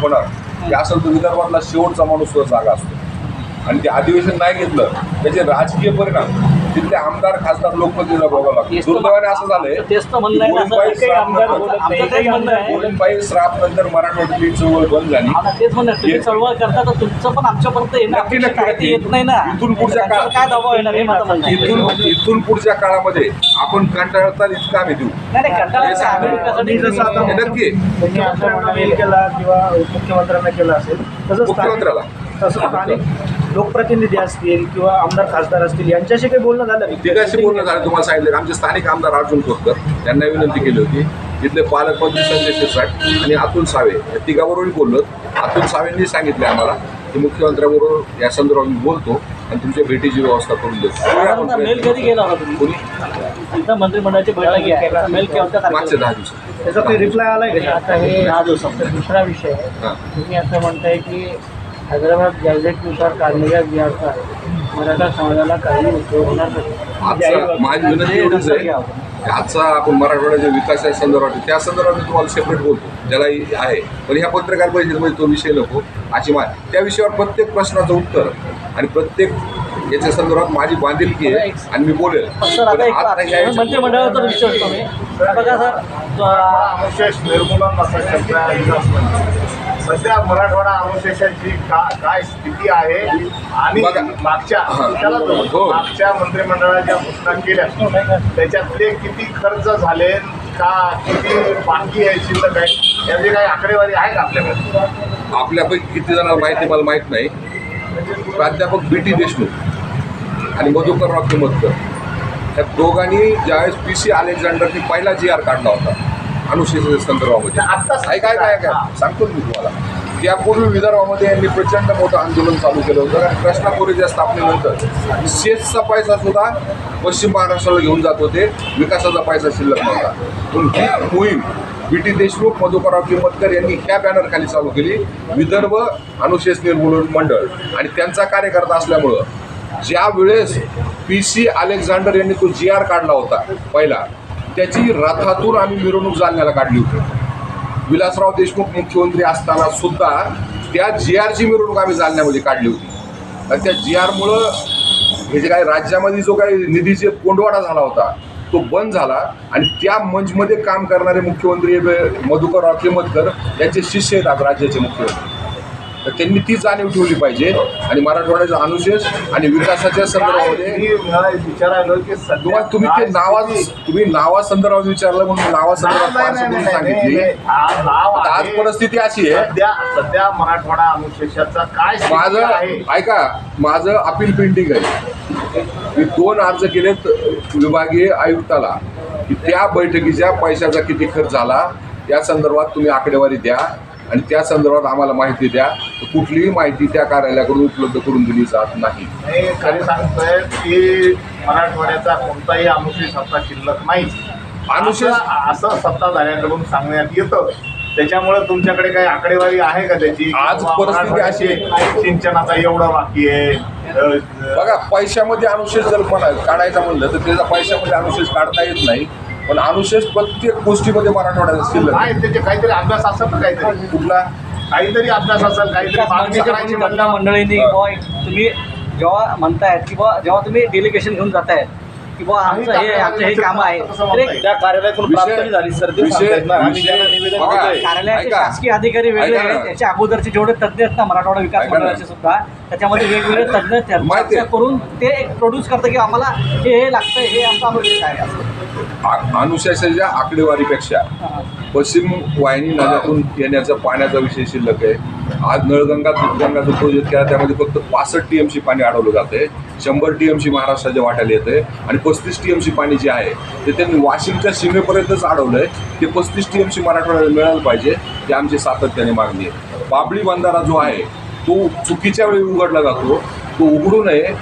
होणार. की असं तो विदर्भातला शेवटचा माणूस तो जागा असतो. आणि ते अधिवेशन नाही घेतलं त्याचे राजकीय परिणाम. तिथले आमदार खासदार लोकप्रतिनिधीला भोगावं लागतं. दुर्दैवाने असं झालंय गोविंदबाई श्राप. नंतर- मराठवाड्यातली चळवळ बंद झाली. तेच म्हणणार तुम्ही चळवळ करता तर तुमचं पण आमच्यापर्यंत नक्की, नक्की, येत नाही ना. इथून पुढच्या काळात- काय दबाव येणार हे आहे. इथून इथून पुढच्या काळामध्ये आपण कंटाळता इतकं आम्ही देऊ. नक्की. मुख्यमंत्र्यांना मेल केला किंवा उपमुख्यमंत्र्यांना केला असेल तसं मुख्यमंत्र्याला. तसं लोकप्रतिनिधी असतील किंवा आमदार खासदार असतील यांच्याशी काही बोलणं झालं का? ते कशी बोलणं झालं तुम्हाला सांगितलं. आमचे स्थानिक आमदार अर्जुन खोतकर त्यांना विनंती केली होती. तिथले पालकमंत्री संजय शिरसाट आणि अतुल सावे या तिघाबरोबरही बोललो अतुल सावेंनी सांगितले आम्हाला की मुख्यमंत्र्याबरोबर या संदर्भात मी बोलतो आणि तुमच्या भेटीची व्यवस्था करून देतो. मेल कधी गेला होता तुम्ही? मंत्रिमंडळाची बैठक मेल मागच्या दहा दिवसात. त्याचा काही रिप्लाय आलाय का? आता हे दहा दिवसात दुसरा विषय आहे. तुम्ही असं म्हणताय की हैदराबाद गॅझेटनुसार काढलेल्या बिहारचा मराठा समाजाला काही उपयोग होणार नाही। माझी विनंती एवढीच आहे. की आजचा आपण मराठवाड्याच्या विकासाच्या संदर्भात त्या संदर्भात मी तुम्हाला सेपरेट बोलतो त्यालाही आहे. पण ह्या पत्रकार परिषदेमध्ये तो विषय नको अशी मा त्या विषयावर प्रत्येक प्रश्नाचं उत्तर आणि प्रत्येक याच्या संदर्भात माझी बांधिलकी आहे आणि मी बोलेल. मंत्रिमंडळाचा विषय बघा सर निर्मूलन सध्या मराठवाडा अनुशेषाची का काय स्थिती आहे आणि. मागच्या. त्याला हो. मागच्या मंत्रिमंडळाच्या घोषणा केल्या त्याच्यातले किती खर्च झाले का किती बाकी आहे शिल्लक आहे याची काही आकडेवारी आहे का आपल्याकडे? आपल्यापैकी किती जणांना माहिती मला माहीत नाही. प्राध्यापक बी टी देशमुख आणि मधुकरराव किंमतकर त्या दोघांनी ज्यावेळेस पी सी अलेक्झांडरनी पहिला जी आर काढला होता अनुसूचित संदर्भामध्ये. आत्ताच- काय काय काय काय सांगतो मी तुम्हाला. त्यापूर्वी विदर्भामध्ये यांनी प्रचंड मोठं आंदोलन चालू केलं होतं कारण कृष्णापुरीच्या स्थापनेनंतर शेतचा पैसा सुद्धा पश्चिम महाराष्ट्राला घेऊन जात होते विकासाचा पैसा शिल्लक नव्हता. पण ही मोहीम बी टी. देशमुख मधुकरराव किंमतकर यांनी ह्या बॅनरखाली चालू केली विदर्भ अनुशेष निर्मूलन मंडळ. आणि त्यांचा कार्यकर्ता असल्यामुळं ज्या वेळेस पी. सी. अलेक्झांडर यांनी तो जी आर काढला होता पहिला त्याची रथातून आम्ही मिरवणूक जालन्याला काढली होती. विलासराव देशमुख मुख्यमंत्री असताना सुद्धा त्या जी आरची मिरवणूक आम्ही जालन्यामध्ये काढली होती. आणि त्या जी आरमुळं हे जे काही राज्यामध्ये जो काही निधीचे कोंडवाडा झाला होता तो बंद झाला. आणि त्या मंचमध्ये काम करणारे मुख्यमंत्री मधुकर मधुकरराव किंमतकर यांचे शिष्य आहेत आज राज्याचे मुख्यमंत्री. तर त्यांनी ती जाणीव ठेवली पाहिजे आणि मराठवाड्याचा अनुशेष आणि विकासाच्या संदर्भामध्ये विचारायलो की सध्या तुम्ही ते नावा तुम्ही नावा संदर्भात विचारलं म्हणून नावा संदर्भात सांगितली. आज. परिस्थिती अशी आहे. सध्या मराठवाडा अनुशेषाचा काय माझं ऐका माझं अपील पेंटिंग आहे. मी दोन अर्ज केलेत विभागीय आयुक्ताला की त्या बैठकीच्या पैशाचा किती खर्च झाला या संदर्भात तुम्ही आकडेवारी द्या. आणि त्या संदर्भात आम्हाला माहिती द्या. तर कुठलीही माहिती त्या कार्यालयाकडून उपलब्ध करून दिली जात नाही. खरी सांगतोय की मराठवाड्याचा कोणताही अनुशेष आता शिल्लक नाही. अनुशेष- असं- सत्ताधाऱ्यांकडून सांगण्यात येतं. त्याच्यामुळे तुमच्याकडे काही आकडेवारी आहे का त्याची? आज परिस्थिती अशी आहे. सिंचनाचा एवढं बाकी आहे. बघा पैशामध्ये अनुशेष जर काढायचा म्हणलं तर त्याचा पैशामध्ये अनुशेष काढता येत नाही. पण अनुशेष प्रत्येक गोष्टीमध्ये मराठवाड्याचा शिल्लक. नाही त्याचे काहीतरी अभ्यास असेल ना काहीतरी कुठला काहीतरी अभ्यास असेल काहीतरी मागणी करायची म्हणलं मंडळींनी बुवा तुम्ही जेव्हा म्हणतायत की बुवा जेव्हा तुम्ही डेलिगेशन घेऊन जातायत की बुवा आमचं हे आमचं हे काम आहे तर एक त्या कार्यालयातून प्राप्त झाली सर ते विषय- सांगतायत ना. आम्ही विषय- निवेदन. कार्यालयाचे ऐका. शासकीय अधिकारी वेगळे ऐका ना. आहेत त्याच्या अगोदरचे जेवढे तज्ज्ञ आहेत ना मराठवाडा विकास ऐका ना. मंडळाचे सुद्धा त्याच्यामध्ये वेगवेगळे तज्ज्ञ चर्चा माहिती आहे. करून ते एक प्रोड्यूस करतं की आम्हाला हे हे लागतं हे आमचं आहे असं अनुशासनाच्या आकडेवारीपेक्षा पश्चिम वाहिनी नद्यातून येण्याचा पाण्याचा विषय शिल्लक आहे. आज नळगंगा दूधगंगा जो प्रोजेक्ट केला त्यामध्ये फक्त पासष्ट टी एमसी पाणी अडवलं जाते शंभर टी एमसी महाराष्ट्राच्या वाट्याला येते आणि पस्तीस टी एमसी पाणी जे आहे ते त्यांनी वाशिमच्या सीमेपर्यंतच अडवलं आहे ते पस्तीस टी एमसी मराठवाड्याला मिळालं पाहिजे ते आमची सातत्याने मागणी आहे. बाबळी बंधारा जो आहे तो चुकीच्या वेळी उघडला जातो तो उघडू नये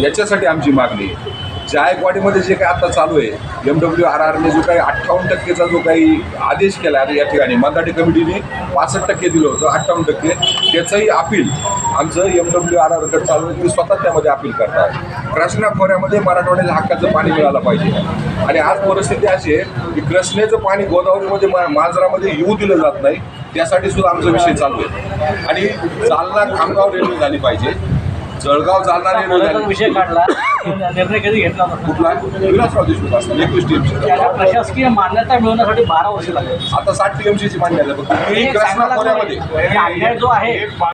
याच्यासाठी आमची मागणी आहे. जायकवाडीमध्ये जे काही आता चालू आहे एम डब्ल्यू आर आरने जो काही अठ्ठावन्न टक्केचा जो काही आदेश केला आहे या ठिकाणी मराठी कमिटीने पासष्ट टक्के दिलं होतं अठ्ठावन्न टक्के. त्याचंही अपील आमचं एम डब्ल्यू आर आरकडे चालू आहे ते स्वतः त्यामध्ये अपील करतात कृष्णा खोऱ्यामध्ये मराठवाड्याला हक्काचं पाणी मिळालं पाहिजे. आणि आज परिस्थिती अशी आहे की कृष्णेचं पाणी गोदावरीमध्ये मा- मांजरामध्ये येऊ दिलं जात नाही त्यासाठी सुद्धा आमचा विषय चालू आहे. आणि जालना खामगाव रेल्वे झाली पाहिजे. जळगाव झाली विषय काढला. निर्णय कधी घेतला कुठला विलासराव देशमुख एकवीस टीएमसी प्रशासकीय मान्यता मिळवण्यासाठी बारा वर्ष लागली. आता साठ टीएमसीची मान्यता फक्त जो आहे